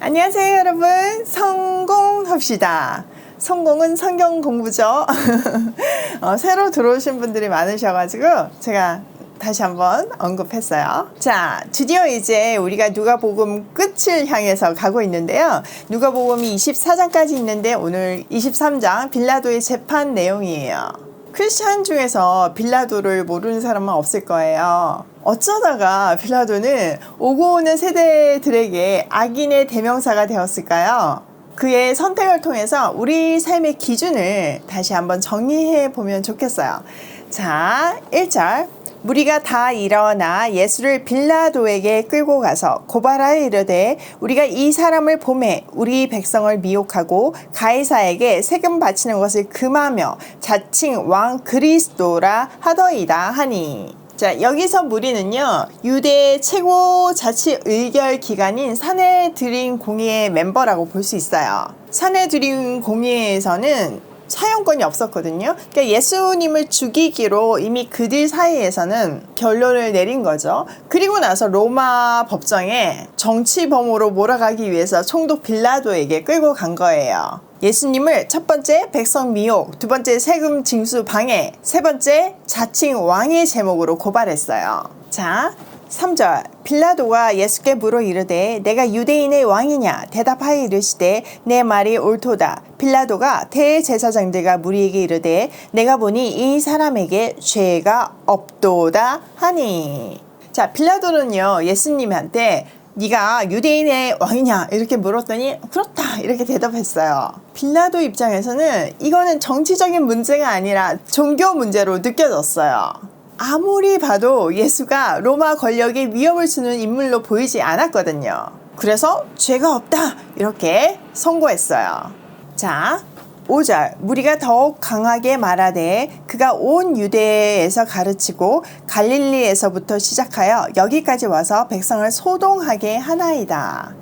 안녕하세요, 여러분. 성공합시다. 성공은 성경 공부죠. 어, 새로 들어오신 분들이 많으셔가지고 제가 다시 한번 언급했어요. 자, 드디어 이제 우리가 누가복음 끝을 향해서 가고 있는데요. 누가복음이 24장까지 있는데 오늘 23장 빌라도의 재판 내용이에요. 크리스찬 중에서 빌라도를 모르는 사람은 없을 거예요. 어쩌다가 빌라도는 오고 오는 세대들에게 악인의 대명사가 되었을까요? 그의 선택을 통해서 우리 삶의 기준을 다시 한번 정리해 보면 좋겠어요. 자, 1절. 무리가 다 일어나 예수를 빌라도에게 끌고 가서 고발하여 이르되 우리가 이 사람을 봄에 우리 백성을 미혹하고 가이사에게 세금 바치는 것을 금하며 자칭 왕 그리스도라 하더이다 하니 자, 여기서 무리는요, 유대의 최고 자치 의결 기관인 사내드린 공의회 멤버라고 볼 수 있어요. 사내드린 공의회에서는 사용권이 없었거든요. 그러니까 예수님을 죽이기로 이미 그들 사이에서는 결론을 내린 거죠. 그리고 나서 로마 법정에 정치범으로 몰아가기 위해서 총독 빌라도에게 끌고 간 거예요. 예수님을 첫 번째 백성 미혹, 두 번째 세금 징수 방해, 세 번째 자칭 왕의 제목으로 고발했어요. 자, 3절 빌라도가 예수께 물어 이르되 내가 유대인의 왕이냐? 대답하여 이르시되 내 말이 옳도다. 빌라도가 대제사장들과 무리에게 이르되 내가 보니 이 사람에게 죄가 없도다 하니. 자 빌라도는요 예수님한테 네가 유대인의 왕이냐? 이렇게 물었더니 그렇다! 이렇게 대답했어요. 빌라도 입장에서는 이거는 정치적인 문제가 아니라 종교 문제로 느껴졌어요. 아무리 봐도 예수가 로마 권력에 위협을 주는 인물로 보이지 않았거든요. 그래서 죄가 없다 이렇게 선고했어요. 자, 5절 무리가 더욱 강하게 말하되 그가 온 유대에서 가르치고 갈릴리에서부터 시작하여 여기까지 와서 백성을 소동하게 하나이다.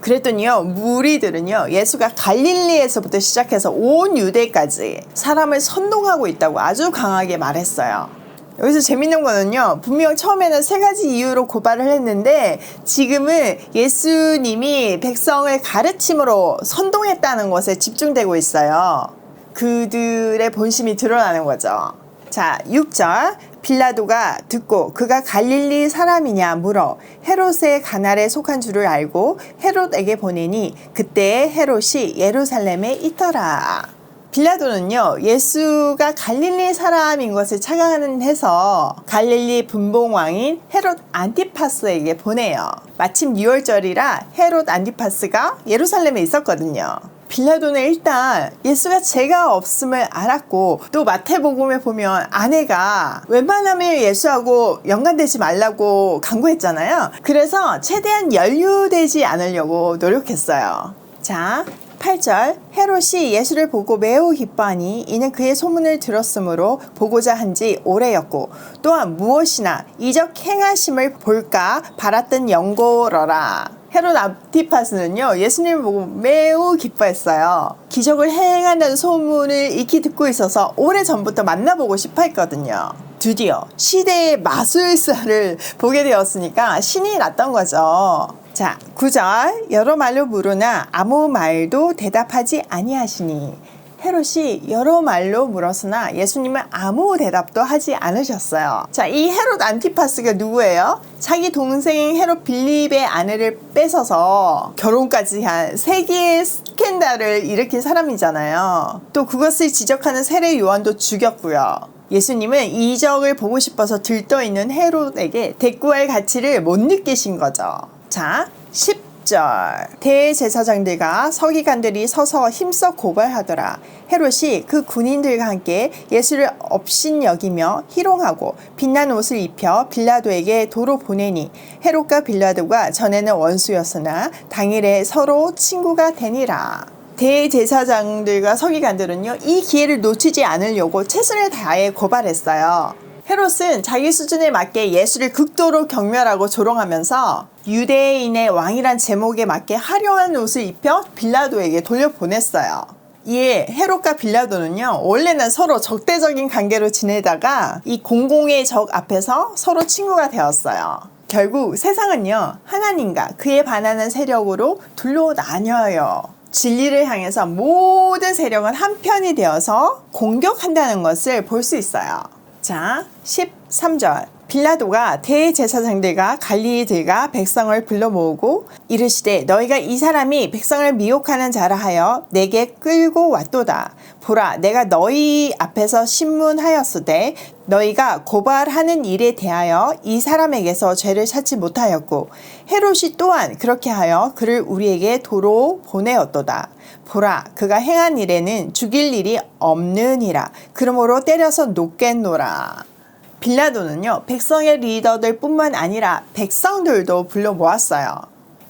그랬더니요 무리들은요 예수가 갈릴리에서부터 시작해서 온 유대까지 사람을 선동하고 있다고 아주 강하게 말했어요. 여기서 재밌는 거는요, 분명 처음에는 세 가지 이유로 고발을 했는데, 지금은 예수님이 백성을 가르침으로 선동했다는 것에 집중되고 있어요. 그들의 본심이 드러나는 거죠. 자, 6절. 빌라도가 듣고 그가 갈릴리 사람이냐 물어 헤롯의 가날에 속한 줄을 알고 헤롯에게 보내니 그때 헤롯이 예루살렘에 있더라. 빌라도는요 예수가 갈릴리 사람인 것을 착안해서 갈릴리 분봉왕인 헤롯 안티파스에게 보내요. 마침 6월절이라 헤롯 안티파스가 예루살렘에 있었거든요. 빌라도는 일단 예수가 죄가 없음을 알았고 또 마태복음에 보면 아내가 웬만하면 예수하고 연관되지 말라고 강구했잖아요. 그래서 최대한 연루되지 않으려고 노력했어요. 자, 8절 헤롯이 예수를 보고 매우 기뻐하니 이는 그의 소문을 들었으므로 보고자 한 지 오래였고 또한 무엇이나 이적 행하심을 볼까 바랐던 영고러라. 헤롯 안티파스는요 예수님을 보고 매우 기뻐했어요. 기적을 행한다는 소문을 익히 듣고 있어서 오래 전부터 만나보고 싶어 했거든요. 드디어 시대의 마술사를 보게 되었으니까 신이 났던 거죠. 자, 9절 여러 말로 물으나 아무 말도 대답하지 아니하시니 헤롯이 여러 말로 물었으나 예수님은 아무 대답도 하지 않으셨어요. 자, 이 헤롯 안티파스가 누구예요? 자기 동생 헤롯 빌립의 아내를 뺏어서 결혼까지 한 세계의 스캔들을 일으킨 사람이잖아요. 또 그것을 지적하는 세례 요한도 죽였고요. 예수님은 이적을 보고 싶어서 들떠 있는 헤롯에게 대꾸할 가치를 못 느끼신 거죠. 자, 10절. 대제사장들과 서기관들이 서서 힘써 고발하더라. 헤롯이 그 군인들과 함께 예수를 업신 여기며 희롱하고 빛난 옷을 입혀 빌라도에게 도로 보내니 헤롯과 빌라도가 전에는 원수였으나 당일에 서로 친구가 되니라. 대제사장들과 서기관들은요, 이 기회를 놓치지 않으려고 최선을 다해 고발했어요. 헤롯은 자기 수준에 맞게 예수를 극도로 경멸하고 조롱하면서 유대인의 왕이란 제목에 맞게 화려한 옷을 입혀 빌라도에게 돌려보냈어요. 이에 헤롯과 빌라도는요, 원래는 서로 적대적인 관계로 지내다가 이 공공의 적 앞에서 서로 친구가 되었어요. 결국 세상은요, 하나님과 그에 반하는 세력으로 둘로 나뉘어요. 진리를 향해서 모든 세력은 한편이 되어서 공격한다는 것을 볼 수 있어요. 자, 13절. 빌라도가 대제사장들과 갈리들과 백성을 불러 모으고 이르시되 너희가 이 사람이 백성을 미혹하는 자라 하여 내게 끌고 왔도다. 보라 내가 너희 앞에서 신문하였으되 너희가 고발하는 일에 대하여 이 사람에게서 죄를 찾지 못하였고 헤롯이 또한 그렇게 하여 그를 우리에게 도로 보내었도다. 보라 그가 행한 일에는 죽일 일이 없느니라. 그러므로 때려서 놓겠노라. 빌라도는요, 백성의 리더들 뿐만 아니라 백성들도 불러 모았어요.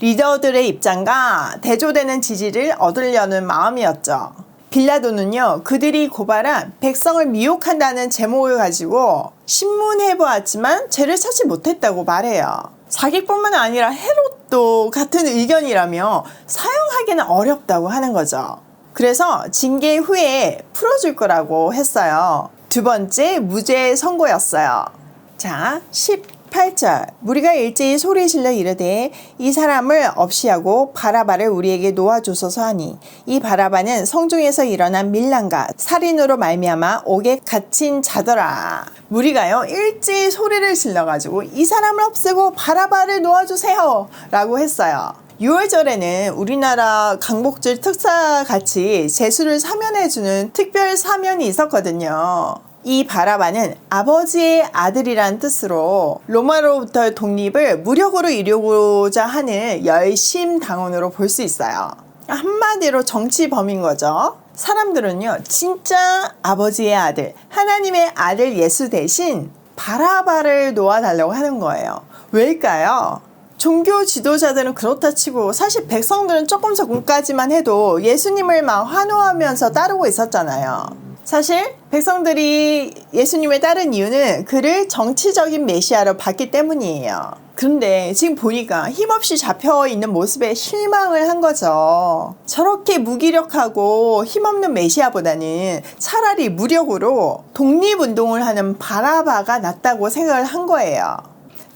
리더들의 입장과 대조되는 지지를 얻으려는 마음이었죠. 빌라도는요, 그들이 고발한 백성을 미혹한다는 제목을 가지고 신문해 보았지만 죄를 찾지 못했다고 말해요. 자기뿐만 아니라 헤롯도 같은 의견이라며 사용하기는 어렵다고 하는 거죠. 그래서 징계 후에 풀어줄 거라고 했어요. 두 번째 무죄 선고였어요. 자, 18절. 무리가 일제히 소리 질러 이르되 이 사람을 없이하고 바라바를 우리에게 놓아주소서 하니 이 바라바는 성중에서 일어난 밀란과 살인으로 말미암아 옥에 갇힌 자더라. 무리가요 일제히 소리를 질러 가지고 이 사람을 없애고 바라바를 놓아주세요 라고 했어요. 6월절에는 우리나라 강복절 특사 같이 제수를 사면해주는 특별 사면이 있었거든요. 이 바라바는 아버지의 아들이란 뜻으로 로마로부터의 독립을 무력으로 이루고자 하는 열심 당원으로 볼 수 있어요. 한마디로 정치범인 거죠. 사람들은요, 진짜 아버지의 아들, 하나님의 아들 예수 대신 바라바를 놓아달라고 하는 거예요. 왜일까요? 종교 지도자들은 그렇다 치고 사실 백성들은 조금 조금까지만 해도 예수님을 막 환호하면서 따르고 있었잖아요. 사실 백성들이 예수님을 따른 이유는 그를 정치적인 메시아로 봤기 때문이에요. 그런데 지금 보니까 힘없이 잡혀 있는 모습에 실망을 한 거죠. 저렇게 무기력하고 힘없는 메시아보다는 차라리 무력으로 독립운동을 하는 바라바가 낫다고 생각을 한 거예요.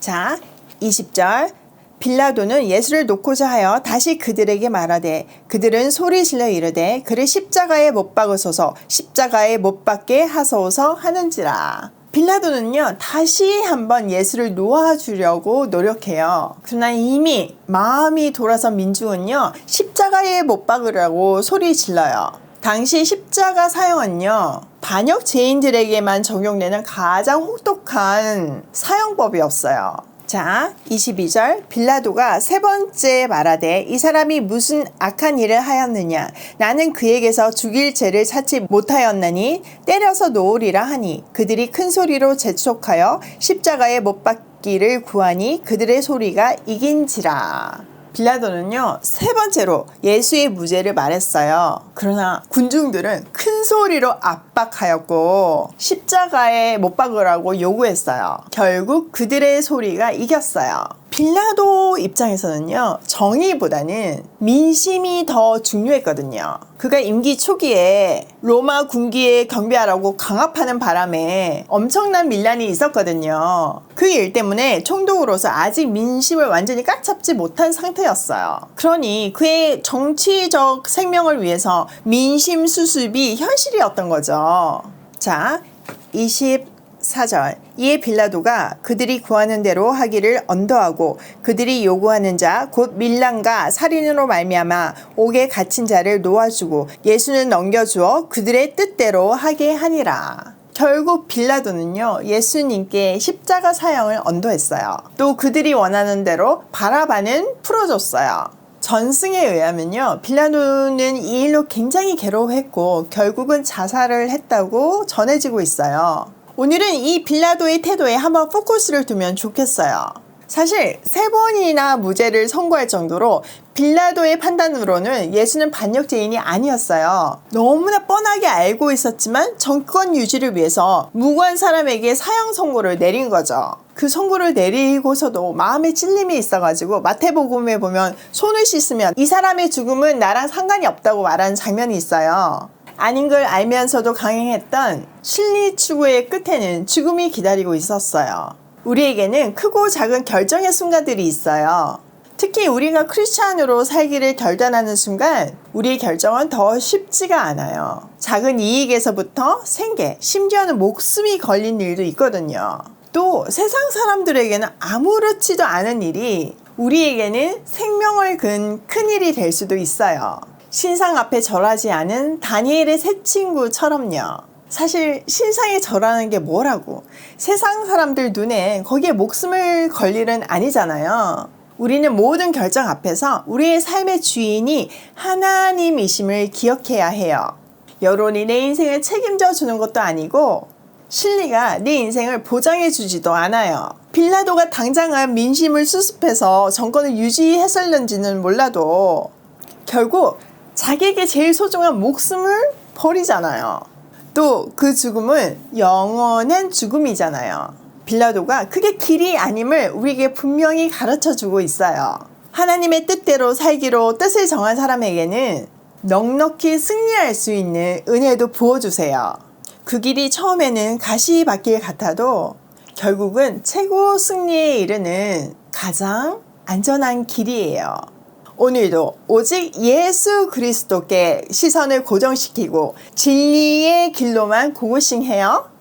자, 20절. 빌라도는 예수를 놓고자 하여 다시 그들에게 말하되 그들은 소리 질러 이르되 그를 십자가에 못 박으소서 십자가에 못 박게 하소서 하는지라. 빌라도는요 다시 한번 예수를 놓아주려고 노력해요. 그러나 이미 마음이 돌아선 민중은요 십자가에 못 박으라고 소리 질러요. 당시 십자가 사형은요 반역 죄인들에게만 적용되는 가장 혹독한 사형법이었어요. 자, 22절 빌라도가 세 번째 말하되 이 사람이 무슨 악한 일을 하였느냐? 나는 그에게서 죽일 죄를 찾지 못하였나니 때려서 놓으리라 하니 그들이 큰 소리로 재촉하여 십자가에 못 박기를 구하니 그들의 소리가 이긴지라 빌라도는요 세 번째로 예수의 무죄를 말했어요. 그러나 군중들은 큰 소리로 압박하였고 십자가에 못 박으라고 요구했어요. 결국 그들의 소리가 이겼어요. 빌라도 입장에서는요, 정의보다는 민심이 더 중요했거든요. 그가 임기 초기에 로마 군기에 경비하라고 강압하는 바람에 엄청난 밀란이 있었거든요. 그 일 때문에 총독으로서 아직 민심을 완전히 꽉 잡지 못한 상태였어요. 그러니 그의 정치적 생명을 위해서 민심 수습이 현실이었던 거죠. 자, 20 4절 이에 빌라도가 그들이 구하는 대로 하기를 언도하고 그들이 요구하는 자 곧 밀란과 살인으로 말미암아 옥에 갇힌 자를 놓아주고 예수는 넘겨주어 그들의 뜻대로 하게 하니라. 결국 빌라도는요 예수님께 십자가 사형을 언도했어요. 또 그들이 원하는 대로 바라바는 풀어줬어요. 전승에 의하면요 빌라도는 이 일로 굉장히 괴로워했고 결국은 자살을 했다고 전해지고 있어요. 오늘은 이 빌라도의 태도에 한번 포커스를 두면 좋겠어요. 사실 세 번이나 무죄를 선고할 정도로 빌라도의 판단으로는 예수는 반역죄인이 아니었어요. 너무나 뻔하게 알고 있었지만 정권 유지를 위해서 무고한 사람에게 사형 선고를 내린 거죠. 그 선고를 내리고서도 마음에 찔림이 있어가지고 마태복음에 보면 손을 씻으면 이 사람의 죽음은 나랑 상관이 없다고 말하는 장면이 있어요. 아닌 걸 알면서도 강행했던 실리 추구의 끝에는 죽음이 기다리고 있었어요. 우리에게는 크고 작은 결정의 순간들이 있어요. 특히 우리가 크리스찬으로 살기를 결단하는 순간 우리의 결정은 더 쉽지가 않아요. 작은 이익에서부터 생계, 심지어는 목숨이 걸린 일도 있거든요. 또 세상 사람들에게는 아무렇지도 않은 일이 우리에게는 생명을 근 큰 일이 될 수도 있어요. 신상 앞에 절하지 않은 다니엘의 새 친구처럼요. 사실 신상에 절하는 게 뭐라고 세상 사람들 눈에 거기에 목숨을 걸 일은 아니잖아요. 우리는 모든 결정 앞에서 우리의 삶의 주인이 하나님이심을 기억해야 해요. 여론이 내 인생을 책임져 주는 것도 아니고 실리가 내 인생을 보장해 주지도 않아요. 빌라도가 당장은 민심을 수습해서 정권을 유지했을는지는 몰라도 결국 자기에게 제일 소중한 목숨을 버리잖아요. 또 그 죽음은 영원한 죽음이잖아요. 빌라도가 그게 길이 아님을 우리에게 분명히 가르쳐 주고 있어요. 하나님의 뜻대로 살기로 뜻을 정한 사람에게는 넉넉히 승리할 수 있는 은혜도 부어주세요. 그 길이 처음에는 가시밭길 같아도 결국은 최고 승리에 이르는 가장 안전한 길이에요. 오늘도 오직 예수 그리스도께 시선을 고정시키고 진리의 길로만 고고싱해요.